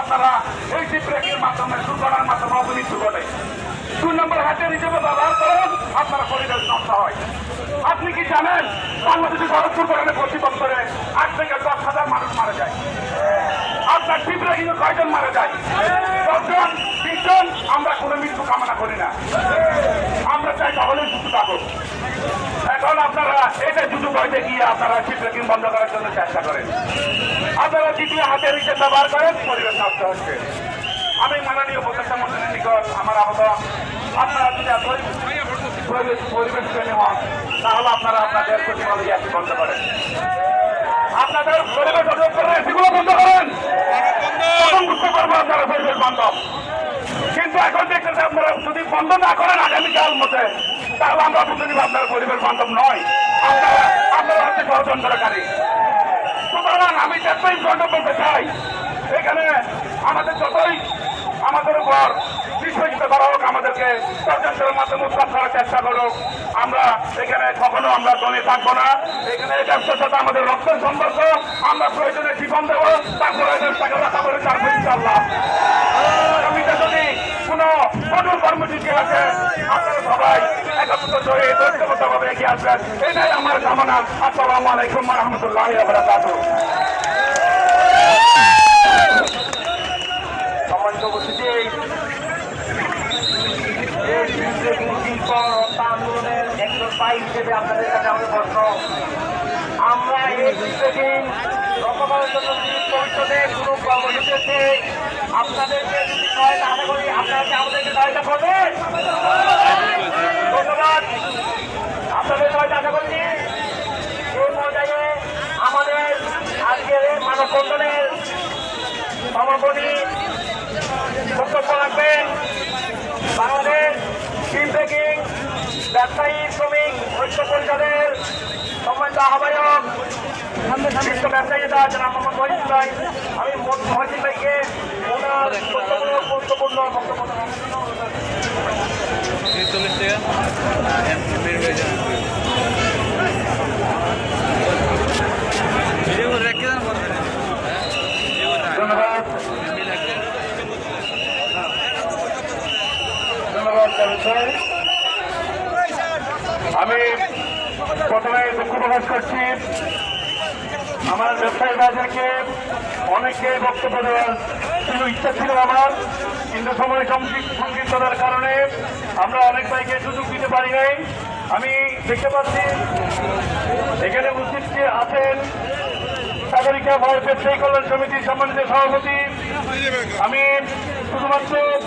আপনারা এই যে ব্রেকের মাধ্যমে, দুর্ঘটনার মাধ্যমে অপমৃত্যু ঘটে দুই নম্বর হাতের হিসেবে ব্যবহার করেন, আপনারা পরিবেশ নষ্ট হয়। আপনি কি জানেন, বাংলাদেশে সড়ক দুর্ঘটনায় প্রতি বছরে আট থেকে দশ হাজার মানুষ মারা যায়। আপনার টিপরে কিন্তু কয়জন মারা যায়? দশজন, বিশজন, আমরা কোনো মৃত্যু কামনা করি না। আমরা চাই তাহলে সুস্থ থাকুক। এখন আপনারা এটা জুতো কয়তে গিয়ে আপনারা চিত্রকিং বন্ধ করার জন্য চেষ্টা করেন। আপনারা দ্বিতীয় হাতের হিসেবে ব্যবহার করেন পরিবেশ নষ্ট হচ্ছে। আমি মাননীয় প্রতিষ্ঠা মন্ত্রীর নিকট আমার আবেদন আপনারা যদি পরিবেশ পরিবেশ প্রেমী হন তাহলে আপনারা আপনাদের প্রতিমালি এসি বন্ধ করেন। আপনাদের পরিবেশ অধিদপ্তরের এসিগুলো বন্ধ করেন। বুঝতে পারব আপনারা পরিবেশ বান্ধব কিন্তু এখন দেখতেছে আপনারা যদি বন্ধ না করেন আগামীকাল মতে, তাহলে আমরা বুঝতে আপনার পরিবেশ বান্ধব নয়। আপনারা আপনারা হচ্ছে ষড়যন্ত্রকারী সুতরাং আমি একটাই কথা করতে চাই, এখানে আমাদের যতই আমাদের উপর বিশ্বজিত করা হোক আমাদেরকে ষড়যন্ত্রের মাধ্যমে উৎখাত করার চেষ্টা করুক, আমরা এখানে কখনো আমরা দলে থাকব না। এখানে ব্যবসার সাথে আমাদের রক্তের সম্পর্ক, আমরা প্রয়োজনে জীবন দেবো করে তারপর আপনারা সবাই একত্রিত হয়ে দৈত্যবদ্ধভাবে এগিয়ে আমার কামনা। আসসালামু আলাইকুম রহমতুল্লাহ বারাকাতুহ সম্মানিত উপস্থিতি। আন্দোলনের একজন পাই হিসেবে আমরা এই রক্ষা করার জন্য যদি পরিষদে কোনো কর্মসূচিতে আপনাদেরকে যদি সহায়তা আশা করি, আপনারা আমাদেরকে সহায়তা করবেন ধন্যবাদ আপনাদের সহায়তা আশা করছি এই পর্যায়ে আমাদের আজকের এই মানববন্ধনের সমাপনী বক্তব্য রাখবেন। বাংলাদেশ টিম ব্রেকিং ব্যবসায়ী শ্রমিক ঐক্য পরিষদের সম্মানিত আহ্বায়ক বিশ্ব ব্যবসায়ী নেতা জনাব মোহাম্মদ ভাই। আমি মহিদিন ভাইকে ওনার বক্তব্য আমি প্রথমে দুঃখ প্রকাশ করছি। আমার ব্যবসায়ী বাজারকে অনেককে বক্তব্য দেওয়ার ছিল ইচ্ছা ছিল আমার, কিন্তু সময় সংক্ষিপ্ত- সংক্ষিপ্ততার কারণে আমরা অনেক ভাইকে সুযোগ দিতে পারি নাই। আমি দেখতে পাচ্ছি এখানে উপস্থিত যে আছেন সাগরিকা ভয় ব্যবসায়ী কল্যাণ সমিতির সম্মানিত সভাপতি। আমি শুধুমাত্র